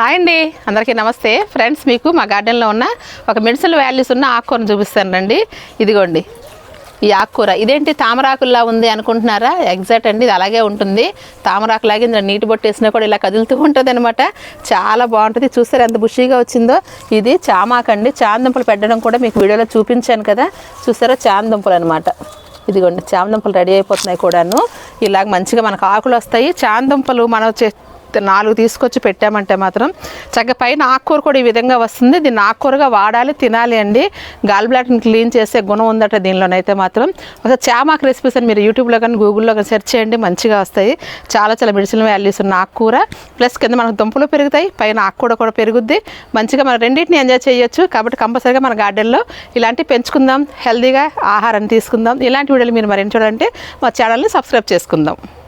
Hi అండి. అందరికీ నమస్తే. ఫ్రెండ్స్ మీకు మా గార్డెన్లో ఉన్న ఒక మెడిసిన్ వాల్యూస్ ఉన్న ఆకుకూరను చూపిస్తాను రండి. ఇదిగోండి. ఈ ఆకుకూర. ఇదేంటి తామరాకుల్లా ఉంది అనుకుంటున్నారా? ఎగ్జాక్ట్ అండి. ఇది అలాగే ఉంటుంది. తామరాకులాగే ఇందులో నీటి బొట్టేసినా కూడా ఇలా కదులుతూ ఉంటుంది అనమాట చాలా బాగుంటుంది. చూస్తారు ఎంత బుషీగా వచ్చిందో? ఇది చామాకండి. చాందుంపలు పెట్టడం కూడా మీకు వీడియోలో చూపించాను కదా. చూసారా? చాందుంపలు అనమాట ఇదిగోండి. చామదుంపలు రెడీ అయిపోతున్నాయి కూడాను. ఇలాగ మంచిగా మనకు ఆకులు వస్తాయి. చామదుంపలు మనం నాలుగు తీసుకొచ్చి పెట్టామంటే మాత్రం చక్కగా పైన ఆకుకూర కూడా ఈ విధంగా వస్తుంది. దీన్ని ఆకుకూరగా వాడాలి తినాలి అండి. గాల్ బ్లాట్ని క్లీన్ చేసే గుణం ఉందట దీనిలోనైతే మాత్రం. ఒకసారి చామాకు రెసిపీస్ అని మీరు యూట్యూబ్లో కానీ గూగుల్లో కానీ సెర్చ్ చేయండి మంచిగా వస్తాయి. చాలా చాలా మెడిసిన్ వాల్యూస్ ఉన్న ఆకుకూర. ప్లస్ కింద మనకు దుంపలు పెరుగుతాయి పైన ఆకుకూర కూడా పెరుగుద్ది. మంచిగా మనం రెండింటిని ఎంజాయ్ చేయొచ్చు. కాబట్టి కంపల్సరీగా మన గార్డెన్లో ఇలాంటివి పెంచుకుందాం. హెల్దీగా ఆహారాన్ని తీసుకుందాం. ఇలాంటి వీడియోలు మీరు మరేం చూడాలంటే మా ఛానల్ని సబ్స్క్రైబ్ చేసుకుందాం.